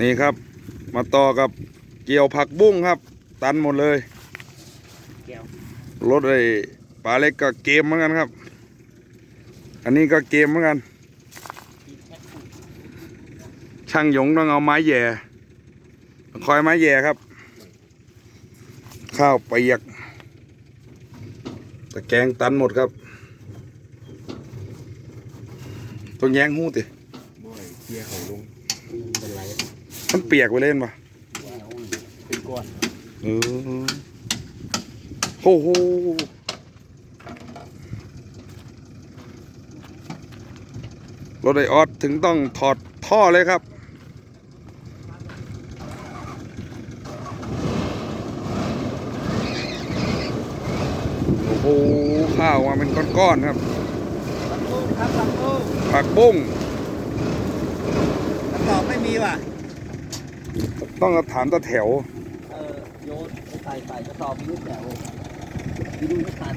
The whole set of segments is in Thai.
นี่ครับ มาต่อกับเกี่ยวผักบุ้งครับ ตันหมดเลยแก้วรถไอ้ปลาเล็กก็เกมเหมือนกันครับ อันนี้ก็เกมเหมือนกัน ช่างหยงต้องเอาไม้แหย่คอยไม้แหย่ครับ ข้าวเปียกตะแกรงตันหมดครับ ต้องแย้งหูติบ่อยเคลียร์เขาลง เป็นไรมันเปียกไปเล่นปะเป็นก้อนเออโอ้โหรถไอออสถึงต้องถอดท่อเลยครับโอ้โหข้าวมาเป็นก้อนๆครับปักตุ้งครับปักตุ้งผักบุ้งกระสอบไม่มีว่ะ ต้องถามตาแถว เออโยนไปใส่ใส่กระสอบมีลูกแถวมีดูไม่ตัน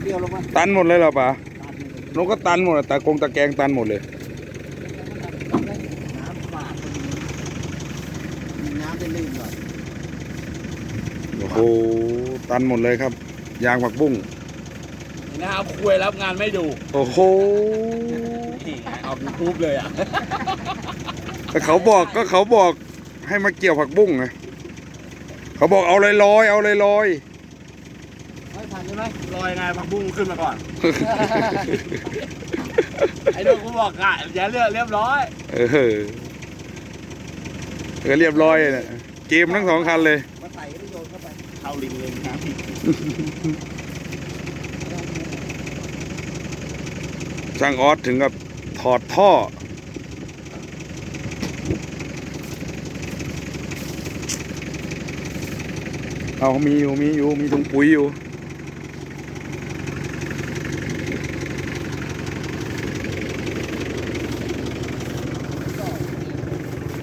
เปรี้ยวลงมาตันหมดเลยเหรอปะตันเลยนกก็ตันหมดอะตากงตะแกรงตันหมดเลย น้ำฝาดมีน้ำเป็นลื่นหน่อยโอ้โห ตันหมดเลยครับ ยางผักบุ้ง นะครับคุยรับงานไม่ดูโอ้โห นี่ไงออกยูทูบเลยอะ แต่เขาบอกก็เขาบอกให้มาเกี่ยวผักบุ้งไงเขาบอกเอาเลยลอยๆเอาเลยลอยไม่ทันใช่ไหมลอยไงผักบุ้งขึ้นมาก่อน ไอ้โดนกูบอกอะอย่าเลือกเรียบร้อยเออเออเรียบร้อยเนี่ยเกมทั้งสองคันเลยมาใส่ก็โยนเข้าไปเข้าลิงเลยนะครับช่างออสถึงกับถอดท่อ เอามีอยู่มีอยู่มีถุงปุ๋ยอยู่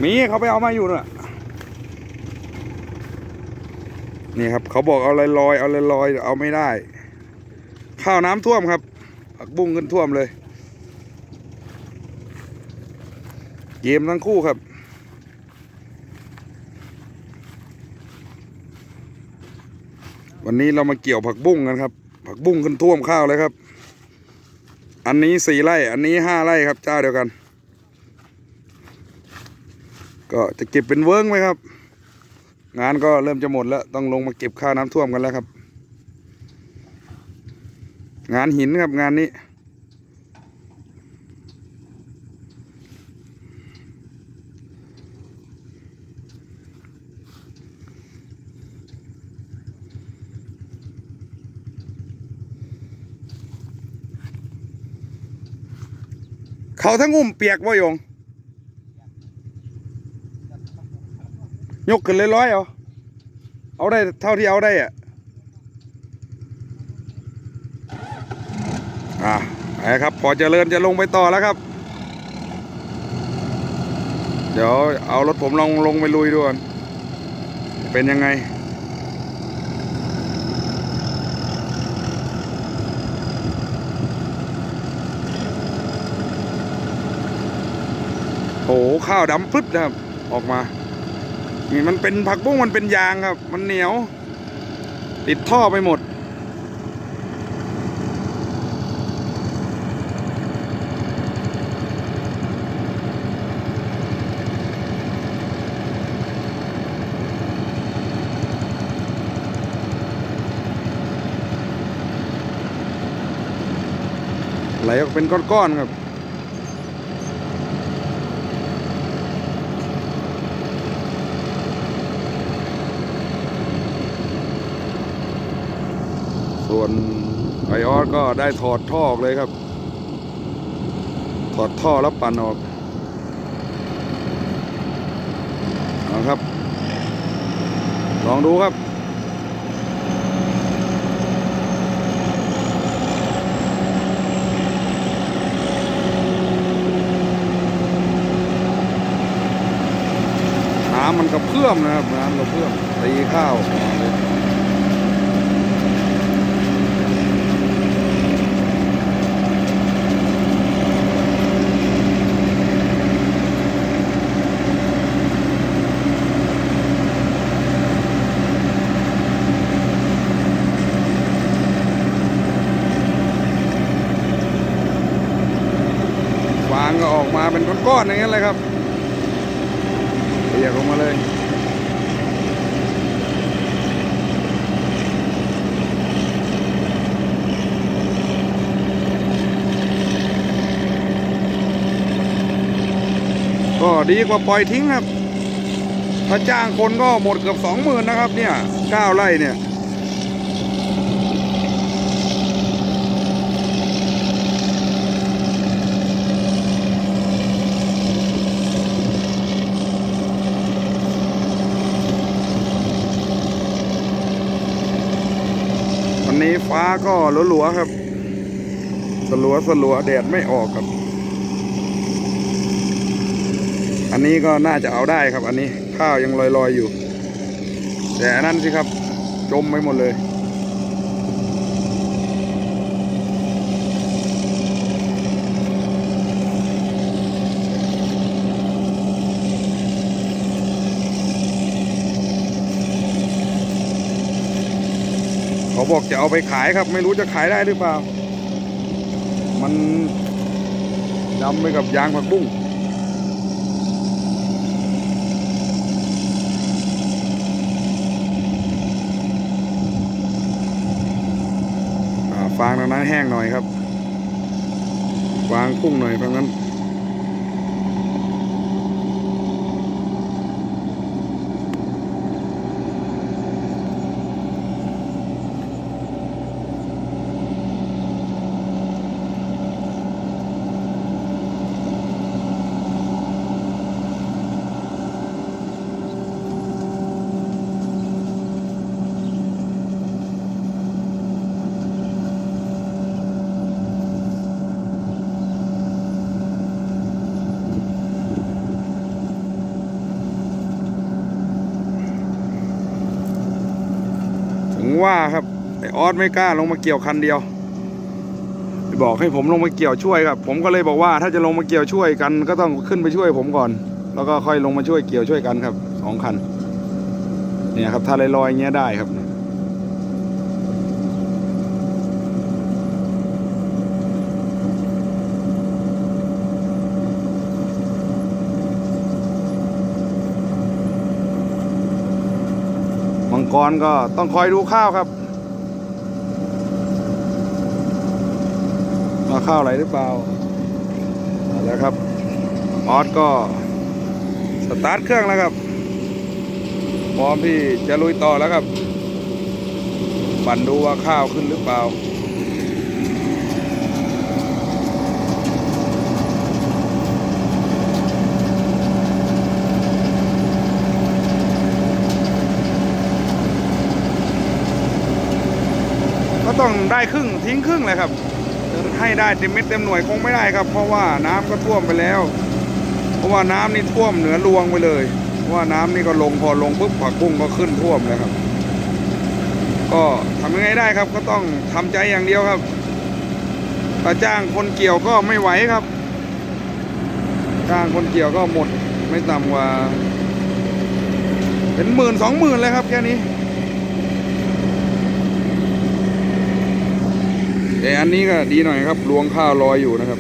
มีเขาไปเอามาอยู่น่ะนี่ครับ เขาบอกเอาลอยลอยเอาลอยลอยเอาไม่ได้ ข้าวน้ำท่วมครับผักบุ้งขึ้นท่วมเลย เกมทั้งคู่ครับ วันนี้เรามาเกี่ยวผักบุ้งกันครับ ผักบุ้งขึ้นท่วมข้าวเลยครับ อันนี้สี่ไร่ อันนี้ห้าไร่ครับ เจ้าเดียวกัน ก็จะเก็บเป็นเวิ้งไหมครับ งานก็เริ่มจะหมดแล้ว ต้องลงมาเก็บค่าน้ำท่วมกันแล้วครับ งานหินครับงานนี้ เขาทั้งอุ้มเปียกว่โยงยกขึ้นเลยร้อยๆเอาเอาได้เท่าที่เอาได้อะอะไปครับ พอจเจริญจะลงไปต่อแล้วครับ เดี๋ยวเอารถผมลองลงไปลุยดูก่อนเป็นยังไง โอ้โหข้าวดำพึดนะครับ ออกมานี่มันเป็นผักบุ้งมันเป็นยางครับ มันเหนียว ติดท่อไปหมด ไหลออกเป็นก้อนๆครับ ส่วนไอออสก็ได้ถอดท่อออกเลยครับ ถอดท่อแล้วปั่นออกเอาครับ ลองดูครับน้ำมันกระเพื่อมนะครับน้ำกระเพื่อมตีข้าว ก้อนอย่างนั้นเลยครับเปียกลงมาเลยก็ดีกว่าปล่อยทิ้งครับ ถ้าจ้างคนก็หมดเกือบสองหมื่นนะครับเนี่ยเก้าไร่เนี่ย ฟ้าก็หลัวๆครับ สลัวสลัวแดดไม่ออกครับ อันนี้ก็น่าจะเอาได้ครับ อันนี้ข้าวยังลอยๆอยู่ แต่อันนั้นสิครับ จมไปหมดเลย เขาบอกจะเอาไปขายครับ ไม่รู้จะขายได้หรือเปล่า มันดำไปกับยางผักบุ้งฟางตรงนั้นแห้งหน่อยครับฟางพุ่งหน่อยตรงนั้น ว่าครับไอออสไม่กล้าลงมาเกี่ยวคันเดียว บอกให้ผมลงมาเกี่ยวช่วยครับ ผมก็เลยบอกว่าถ้าจะลงมาเกี่ยวช่วยกัน ก็ต้องขึ้นไปช่วยผมก่อน แล้วก็ค่อยลงมาช่วยเกี่ยวช่วยกันครับสองคันเนี่ยครับถ้าลอยๆอย่างเงี้ยได้ครับ มัง กรก็ต้องคอยดูข้าวครับมาข้าวไหลหรือเปล่าเอาแล้วครับออสก็สตาร์ทเครื่องแล้วครับพร้อมที่จะลุยต่อแล้วครับปั่นดูว่าข้าวขึ้นหรือเปล่า ก็ต้องได้ครึ่งทิ้งครึ่งเลยครับให้ได้เต็มเม็ดเต็มหน่วยคงไม่ได้ครับ เพราะว่าน้ำก็ท่วมไปแล้ว เพราะว่าน้ำนี่ท่วมเหนือรวงไปเลยเพราะว่าน้ำนี่ก็ลงพอลงปุ๊บผักบุ้งก็ขึ้นท่วมเลยครับ ก็ทำยังไงได้ครับ ก็ต้องทำใจอย่างเดียวครับถ้าจ้างคนเกี่ยวก็ไม่ไหวครับ จ้างคนเกี่ยวก็หมดไม่ต่ำกว่า เป็นหมื่นสองหมื่นเลยครับแค่นี้ แต่อันนี้ก็ดีหน่อยครับรวงข้าวลอยอยู่นะครับ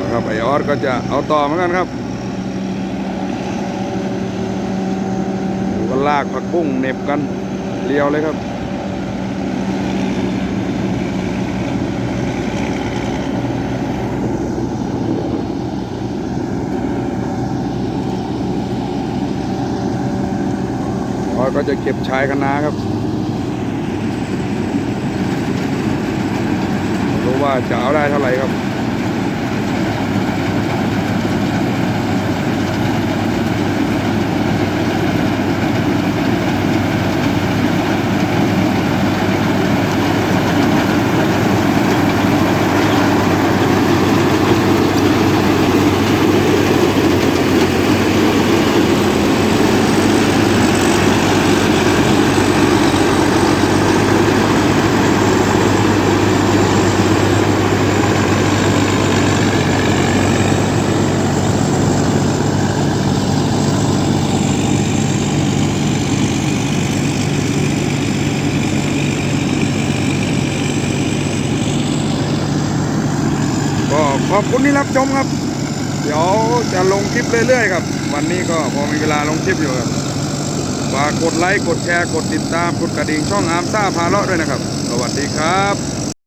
นะครับไอออสก็จะเอาต่อเหมือนกันครับก็ลากผักบุ้งเน็บกัน เลี้ยวเลยครับออสก็จะเก็บชายคณะครับรู้ว่าจะเอาได้เท่าไหร่ครับ ค อบคุณที่รับชมครับ เดี๋ยวจะลงคลิปเรื่อยๆครับ วันนี้ก็พอมีเวลาลงคลิปอยู่ครับฝากกดไลค์ กดแชร์ กดติดตาม กดกระดิ่งช่องอาร์มซ่าพาเลาะด้วยนะครับ สวัสดีครับ